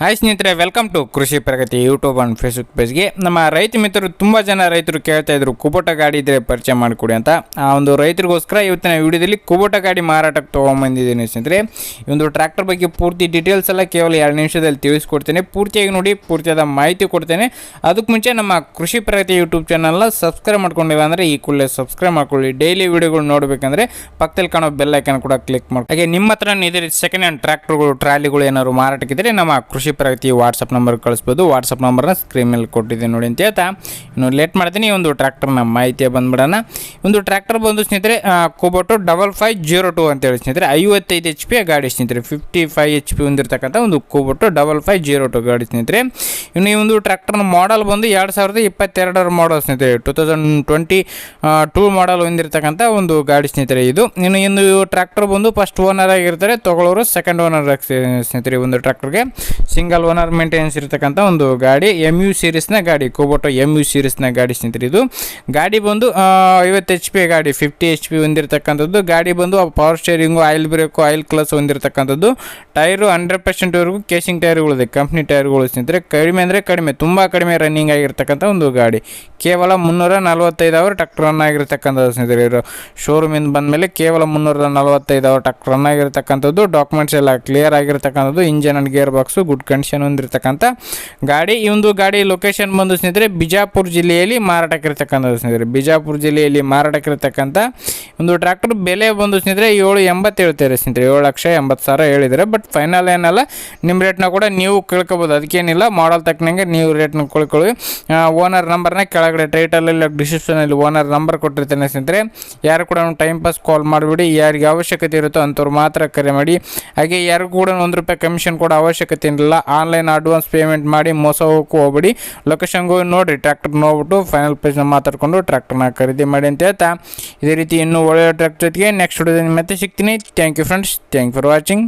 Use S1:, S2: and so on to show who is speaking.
S1: Hi ಸ್ನೇಹಿತರೆ welcome to Krishi Pragati YouTube and Facebook ಪೇಜ್ಗೆ ನಮ್ಮ ರೈತ ಮಿತ್ರರು ತುಂಬ ಜನ ರೈತರು ಕೇಳ್ತಾ ಇದ್ರು, ಕುಬೋಟ ಗಾಡಿ ಇದ್ರೆ ಪರಿಚಯ ಮಾಡಿಕೊಡಿ ಅಂತ. ಆ ಒಂದು ರೈತರಿಗೋಸ್ಕರ ಇವತ್ತಿನ ವಿಡಿಯೋದಲ್ಲಿ ಕುಬೋಟ ಗಾಡಿ ಮಾರಾಟಕ್ಕೆ ತೊಗೊಂಬಂದಿದ್ದೀನಿ ಸ್ನೇಹಿತರೆ. ಈ ಒಂದು ಟ್ರ್ಯಾಕ್ಟರ್ ಬಗ್ಗೆ ಪೂರ್ತಿ ಡೀಟೇಲ್ಸ್ ಎಲ್ಲ ಕೇವಲ ಎರಡು ನಿಮಿಷದಲ್ಲಿ ತಿಳಿಸ್ಕೊಡ್ತೇನೆ. ಪೂರ್ತಿಯಾಗಿ ನೋಡಿ, ಪೂರ್ತಿಯಾದ ಮಾಹಿತಿ ಕೊಡ್ತೇನೆ. ಅದಕ್ಕೆ ಮುಂಚೆ ನಮ್ಮ ಕೃಷಿ ಪ್ರಗತಿ ಯೂಟ್ಯೂಬ್ ಚಾನಲ್ನ ಸಬ್ಸ್ಕ್ರೈಬ್ ಮಾಡ್ಕೊಂಡಿಲ್ಲ ಅಂದರೆ ಈ ಕೂಡಲೇ ಸಬ್ಸ್ಕ್ರೈಬ್ ಮಾಡ್ಕೊಳ್ಳಿ. ಡೈಲಿ ವಿಡಿಯೋಗಳು ನೋಡಬೇಕಂದ್ರೆ ಪಕ್ಕದಲ್ಲಿ ಕಾಣೋ ಬೆಲ್ ಕೂಡ ಕ್ಲಿಕ್ ಮಾಡಿ ಹಾಗೆ ನಿಮ್ಮ ಹತ್ರ ಇದೇ ಸೆಕೆಂಡ್ ಹ್ಯಾಂಡ್ ಟ್ರ್ಯಾಕ್ಟರ್ಗಳು ಟ್ರಾಲಿಗಳು ಏನಾದ್ರು ಮಾರಾಟಕ್ಕಿದ್ರೆ ನಮ್ಮ ಕೃಷಿ ಪ್ರಗತಿ ವಾಟ್ಸಪ್ ನಂಬರ್ ಕಳಿಸ್ಬೋದು. ವಾಟ್ಸಪ್ ನಂಬರ್ನ ಸ್ಕ್ರೀನ್ ಮೇಲೆ ಕೊಟ್ಟಿದ್ದೀನಿ ನೋಡಿ ಅಂತ ಹೇಳ್ತಾ. ಇನ್ನು ಲೇಟ್ ಮಾಡ್ತೀನಿ. ಈ ಒಂದು ಟ್ರ್ಯಾಕ್ಟರ್ನ ಮಾಹಿತಿ ಬಂದ್ಬಿಡೋಣ. ಒಂದು ಟ್ರ್ಯಾಕ್ಟರ್ ಬಂದು ಸ್ನೇಹಿತರೆ Kubota double five zero two ಅಂತ ಹೇಳಿ ಸ್ನೇಹಿತರೆ, ಐವತ್ತೈದು ಎಚ್ ಪಿ ಗಾಡಿ ಸ್ನೇಹಿತರೆ. ಫಿಫ್ಟಿ ಫೈವ್ ಎಚ್ ಪಿ ಹೊಂದಿರತಕ್ಕಂಥ ಒಂದು Kubota double five zero two ಗಾಡಿ ಸ್ನೇಹಿತರೆ. ಇನ್ನು ಈ ಒಂದು ಟ್ರ್ಯಾಕ್ಟರ್ನ ಮಾಡಲ್ ಬಂದು ಎರಡು ಸಾವಿರದ ಇಪ್ಪತ್ತೆರಡರ ಮಾಡಲ್ ಸ್ನೇಹಿತರೆ. Two thousand twenty two model ಹೊಂದಿರತಕ್ಕಂಥ ಒಂದು ಗಾಡಿ ಸ್ನೇಹಿತರೆ ಇದು. ಇನ್ನು ಇನ್ನು ಟ್ರ್ಯಾಕ್ಟರ್ ಬಂದು ಫಸ್ಟ್ ಓನರ್ ಆಗಿರ್ತಾರೆ. ತಗೊಳ್ಳೋರು ಸೆಕೆಂಡ್ ಓನರ್ ಸ್ನೇಹಿತರೆ ಈ ಒಂದು ಟ್ರ್ಯಾಕ್ಟರ್ಗೆ ಸಿಂಗಲ್ ಓನರ್ ಮೇಂಟೆನೆನ್ಸ್ ಇರತಕ್ಕಂಥ ಒಂದು ಗಾಡಿ ಎಂ ಯು ಸೀರೀಸ್ನ ಗಾಡಿ ಕೋಬೋಟೋ ಎಂ ಯು ಸೀರೀಸ್ನ ಗಾಡಿ ಸ್ನೇಹಿತರೆ ಇದು. ಗಾಡಿ ಬಂದು ಐವತ್ತು ಎಚ್ ಪಿ ಗಾಡಿ ಫಿಫ್ಟಿ ಎಚ್ ಪಿ ಹೊಂದಿರತಕ್ಕಂಥದ್ದು. ಗಾಡಿ ಬಂದು power steering oil brake oil clutch ಹೊಂದಿರತಕ್ಕಂಥದ್ದು. Tyre hundred ಪರ್ಸೆಂಟ್ವರೆಗೂ ಕೇಸಿಂಗ್ ಟೈರ್ಗಳಿದೆ ಕಂಪ್ನಿ ಟೈರ್ಗಳು ಸ್ನೇಹಿತರೆ. ಕಡಿಮೆ ಅಂದರೆ ಕಡಿಮೆ, ತುಂಬ ಕಡಿಮೆ ರನ್ನಿಂಗ್ ಆಗಿರ್ತಕ್ಕಂಥ ಒಂದು ಗಾಡಿ. ಕೇವಲ ಮುನ್ನೂರ ನಲವತ್ತೈದು ಅವರ್ ಟಕ್ ರನ್ ಆಗಿರ್ತಕ್ಕಂಥದ್ದು ಸ್ನೇಹಿತರೆ ಇವರು ಶೋರೂಮಿಂದ ಬಂದಮೇಲೆ ಕೇವಲ ಮುನ್ನೂರ ನಲವತ್ತೈದು ಅವರ್ ಟಕ್ ರನ್ ಆಗಿರ್ತಕ್ಕಂಥದ್ದು. ಡಾಕ್ಯುಮೆಂಟ್ಸ್ ಎಲ್ಲ ಕ್ಲಿಯರ್ ಆಗಿರ್ತಕ್ಕಂಥದ್ದು. Engine and gear box good condition ಹೊಂದಿರತಕ್ಕಂಥ ಗಾಡಿ. ಈ ಒಂದು ಗಾಡಿ ಲೊಕೇಶನ್ ಬಂದು ಸ್ನೇಹಿತರೆ, ಬಿಜಾಪುರ ಜಿಲ್ಲೆಯಲ್ಲಿ ಮಾರಾಟಕ್ಕಿರ್ತಕ್ಕಂಥದ್ದು ಸ್ನೇಹಿತರೆ. ಬಿಜಾಪುರ ಜಿಲ್ಲೆಯಲ್ಲಿ ಮಾರಾಟಕ್ಕಿರ್ತಕ್ಕಂಥ ಒಂದು ಟ್ರ್ಯಾಕ್ಟರ್ ಬೆಲೆ ಬಂದು ಸ್ನೇಹಿತರೆ ಏಳು ಎಂಬತ್ತು ಹೇಳ್ತಾರೆ ಸ್ನೇಹಿತರೆ, ಏಳು ಲಕ್ಷ ಎಂಬತ್ತು ಸಾವಿರ ಹೇಳಿದರೆ ಬಟ್ ಫೈನಲ್ ಏನಲ್ಲ ನಿಮ್ಮ ರೇಟ್ನ ಕೂಡ ನೀವು ಕೇಳ್ಕೊಬೋದು. ಅದಕ್ಕೇನಿಲ್ಲ ಮಾಡಲ್ ತಕ್ಕನಂಗೆ ನೀವು ರೇಟ್ನ ಕೇಳ್ಕೊಳ್ಳಿ. ಓನರ್ ನಂಬರ್ನ ಕೆಳಗಡೆ ಟೈಟಲಲ್ಲಿ ಡಿಸ್ಕ್ರಿಪ್ಷನಲ್ಲಿ ಓನರ್ ನಂಬರ್ ಕೊಟ್ಟಿರ್ತೇನೆ ಸ್ನೇಹಿತರೆ. ಯಾರು ಕೂಡ ಟೈಮ್ ಪಾಸ್ ಕಾಲ್ ಮಾಡಿಬಿಡಿ. ಯಾರಿಗೆ ಅವಶ್ಯಕತೆ ಇರುತ್ತೋ ಅಂಥವ್ರು ಮಾತ್ರ ಕರೆ ಮಾಡಿ. ಹಾಗೆ ಯಾರು ಕೂಡ ಒಂದು ರೂಪಾಯಿ ಕಮಿಷನ್ ಕೂಡ ಅವಶ್ಯಕತೆ ಇಲ್ಲ ಆನ್ಲೈನ್ ಅಡ್ವಾನ್ಸ್ ಪೇಮೆಂಟ್ ಮಾಡಿ ಮೋಸ ಹೋಗಕ್ಕೆ ಹೋಗ್ಬೇಡಿ. ಲೊಕೇಶನ್ಗೆ ನೋಡಿ ಟ್ರ್ಯಾಕ್ಟರ್ ನೋಡ್ಬಿಟ್ಟು ಫೈನಲ್ ಪ್ರೈಸ್ನ ಮಾತಾಡ್ಕೊಂಡು ಟ್ರ್ಯಾಕ್ಟರ್ನ ಖರೀದಿ ಮಾಡಿ ಅಂತ ಹೇಳ್ತಾ. ಇದೇ ರೀತಿ ಇನ್ನೂ ಒಳ್ಳೆಯ ಟ್ರ್ಯಾಕ್ಟರ್ ಜೊತೆಗೆ ನೆಕ್ಸ್ಟ್ ವಿಡಿಯೋದಲ್ಲಿ ಮತ್ತೆ ಸಿಗ್ತೀನಿ thank you friends thank for watching